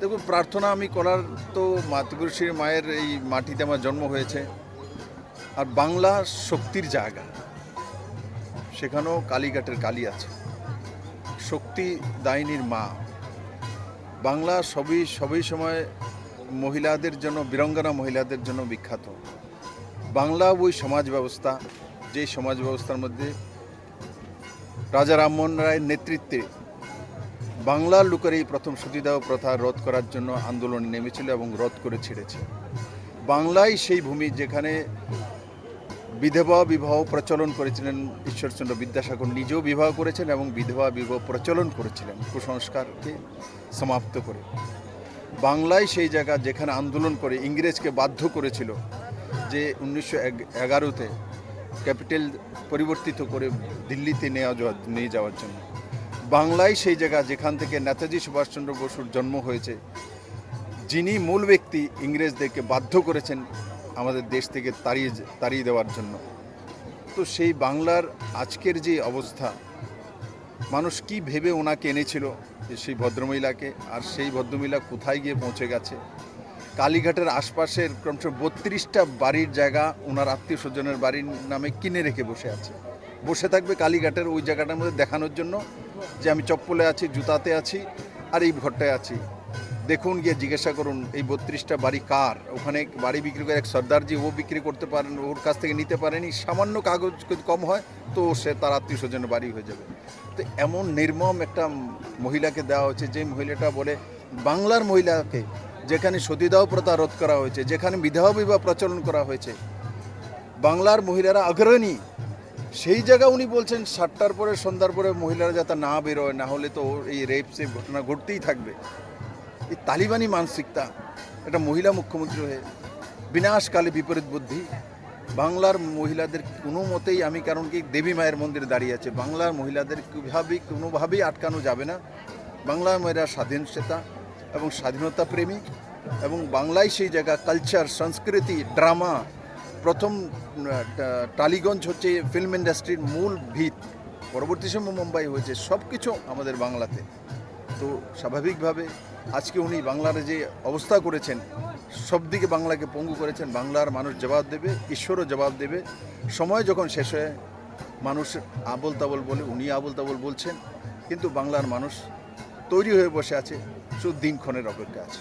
দেখুন, প্রার্থনা আমি করার তো মাতৃশ্রী মায়ের এই মাটিতে আমার জন্ম হয়েছে। আর বাংলা শক্তির জায়গা, সেখানেও কালীঘাটের কালী আছে। শক্তি দায়িনীর মা। বাংলা সবই সবই সময় মহিলাদের জন্য, বীরঙ্গনা মহিলাদের জন্য বিখ্যাত। বাংলা ওই সমাজ ব্যবস্থা, যে সমাজ ব্যবস্থার মধ্যে রাজা রামমোহন রায়ের নেতৃত্বে বাংলার লোকের এই প্রথম সতীদাহ প্রথা রোধ করার জন্য আন্দোলনে নেমেছিল এবং রোধ করে ছেড়েছে। বাংলায় সেই ভূমি যেখানে বিধবা বিবাহ প্রচলন করেছিলেন ঈশ্বরচন্দ্র বিদ্যাসাগর নিজেও বিবাহ করেছেন এবং বিধবা বিবাহ প্রচলন করেছিলেন কুসংস্কারকে সমাপ্ত করে। বাংলায় সেই জায়গা যেখানে আন্দোলন করে ইংরেজকে বাধ্য করেছিল যে উনিশশো এগারোতে ক্যাপিটাল পরিবর্তিত করে দিল্লিতে নেওয়া নিয়ে যাওয়ার জন্য। বাংলায় সেই জায়গা যেখান থেকে নেতাজি সুভাষচন্দ্র বসুর জন্ম হয়েছে, যিনি মূল ব্যক্তি ইংরেজদেরকে বাধ্য করেছেন আমাদের দেশ থেকে তাড়িয়ে তাড়িয়ে দেওয়ার জন্য। তো সেই বাংলার আজকের যে অবস্থা, মানুষ কি ভেবে ওনাকে এনেছিল সেই ভদ্রমহিলাকে, আর সেই ভদ্রমহিলা কোথায় গিয়ে পৌঁছে গেছে? কালীঘাটের আশপাশের ক্রমশ বত্রিশটা বাড়ির জায়গা ওনার আত্মীয় স্বজনের বাড়ির নামে কিনে রেখে বসে আছে। বসে থাকবে কালীঘাটের ওই জায়গাটার মধ্যে দেখানোর জন্য যে আমি চপ্পলে আছি, জুতাতে আছি আর এই ঘরটায় আছি। দেখুন গিয়ে জিজ্ঞাসা করুন, এই বত্রিশটা বাড়ি কার? ওখানে বাড়ি বিক্রি করে এক সর্দারজি, ও বিক্রি করতে পারেন, ওর কাছ থেকে নিতে পারেনি। সামান্য কাগজ কম হয়, তো সে তার আত্মীয় স্বজনের বাড়ি হয়ে যাবে। তো এমন নির্মম একটা মহিলাকে দেওয়া হয়েছে যে মহিলাটা বলে, বাংলার মহিলাকে যেখানে সতীদাহ প্রথা রোধ করা হয়েছে, যেখানে বিধবা বিবাহ প্রচলন করা হয়েছে, বাংলার মহিলারা অগ্রণী সেই জায়গা উনি বলছেন, সাতটার পরে, সন্ধ্যার পরে মহিলারা যাতে না বেরোয়, না হলে তো এই রেপ সেপ ঘটনা ঘটতেই থাকবে। এই তালিবানি মানসিকতা একটা মহিলা মুখ্যমন্ত্রী হয়ে, বিনাশকালে বিপরীত বুদ্ধি। বাংলার মহিলাদের কোনো মতেই আমি কারণ কি দেবী মায়ের মন্দিরে দাঁড়িয়ে আছে। বাংলার মহিলাদের কীভাবেই কোনোভাবেই আটকানো যাবে না। বাংলার মেয়েরা স্বাধীনতা এবং স্বাধীনতা প্রেমী এবং বাংলায় সেই জায়গা কালচার সংস্কৃতি ড্রামা প্রথম টালিগঞ্জ হচ্ছে ফিল্ম ইন্ডাস্ট্রির মূল ভিত। পরবর্তী সময় মুম্বাই হয়েছে সব কিছু আমাদের বাংলাতে। তো স্বাভাবিকভাবে আজকে উনি বাংলার যে অবস্থা করেছেন সব দিকে বাংলাকে পঙ্গু করেছেন। বাংলার মানুষ জবাব দেবে, ঈশ্বরও জবাব দেবে। সময় যখন শেষ হয়ে, মানুষ আবল তাবল বলে, উনি আবল তাবল বলছেন, কিন্তু বাংলার মানুষ তৈরি হয়ে বসে আছে, শুধু দিনক্ষণের অপেক্ষা আছে।